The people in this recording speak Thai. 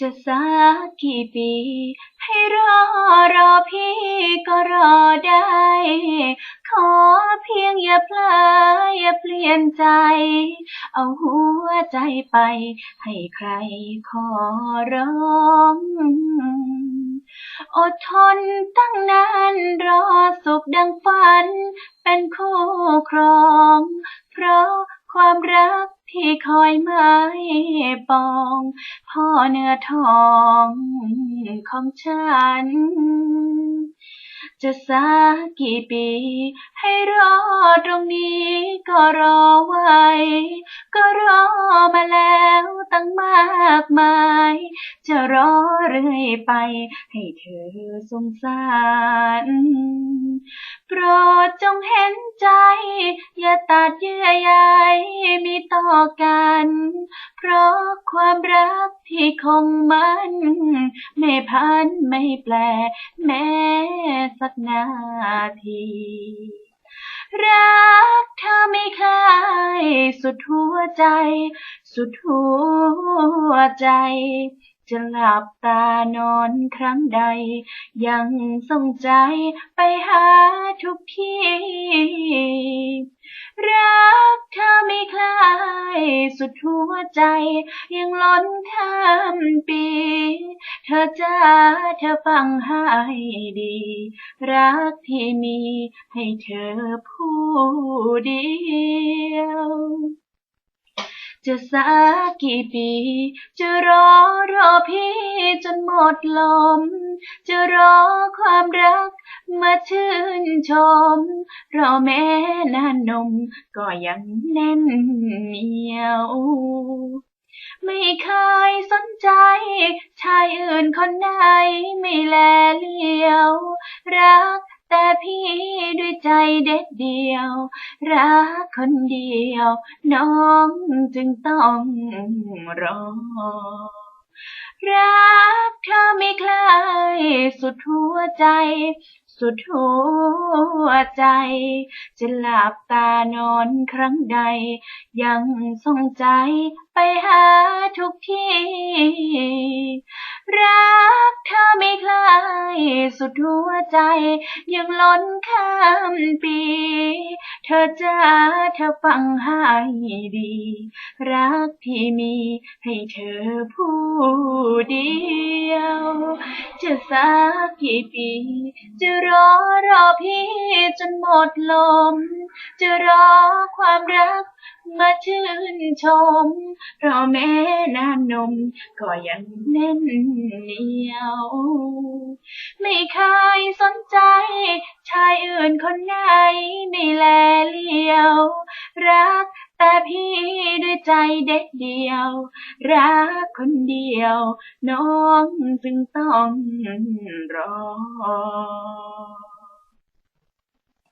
จะสักกี่ปี ให้รอรอพี่ก็รอได้ ขอเพียงอย่าเพลออย่าเปลี่ยนใจ เอาหัวใจไป ให้ใครขอร้องอดทนตั้งนานรอสุขดังฝัน เป็นคู่ครอง เพราะความรัก ที่คอยไม่ปอง พ่อเนื้อทองของฉัน จะสักกี่ปี ให้รอตรงนี้ก็รอไว้ ก็รอมาแล้วตั้งมากมาย จะรอเรื่อยไป ให้เธอสงสารโปรดจงเห็นใจ อย่าตัดเยื่อใย ไมีต่อกัน เพราะความรักที่คงมัน ไม่พันไม่แปล แม้สักนาที รักเธอไม่คลายสุดหัวใจ สุดหัวใจจะหลับตานอนครั้งใด ยังส่งใจไปหาทุกที่ รักเธอไม่คลายสุดหัวใจ ยังล้นข้ามปี เธอจ้าเธอฟังให้ดี รักที่มีให้เธอผู้เดียว จะสักกี่ปี จะรอรอพี่จนหมดลม จะรอความรักมาชื่นชม รอแม้นานนมก็ยังแน่นเหนียวไม่เคยสนใจ ชายอื่นคนไหนไม่แลเหลียว รักแต่พี่ เด็ดเดียว รักคนเดียว น้องจึงต้องรอ รักเธอไม่คลายสุดหัวใจ สุดหัวใจ จะหลับตานอนครั้งใด ยังส่งใจไปหาทุกที่รัก เธอไม่คลายสุดหัวใจ ยังล้นข้ามปี เธอจ้าเธอฟังให้ดี รักที่มีให้เธอผู้เดียว จะสักกี่ปี จะรอรอพี่จนหมดลม จะรอความรักมาชื่นชมรอแม้นานนมก็ยังแน่นเหนียว ไม่เคย สนใจ ชายอื่นคนไหนไม่แลเลียว รักแต่พี่ด้วยใจเด็ดเดียว รักคนเดียว น้องจึงต้องรอ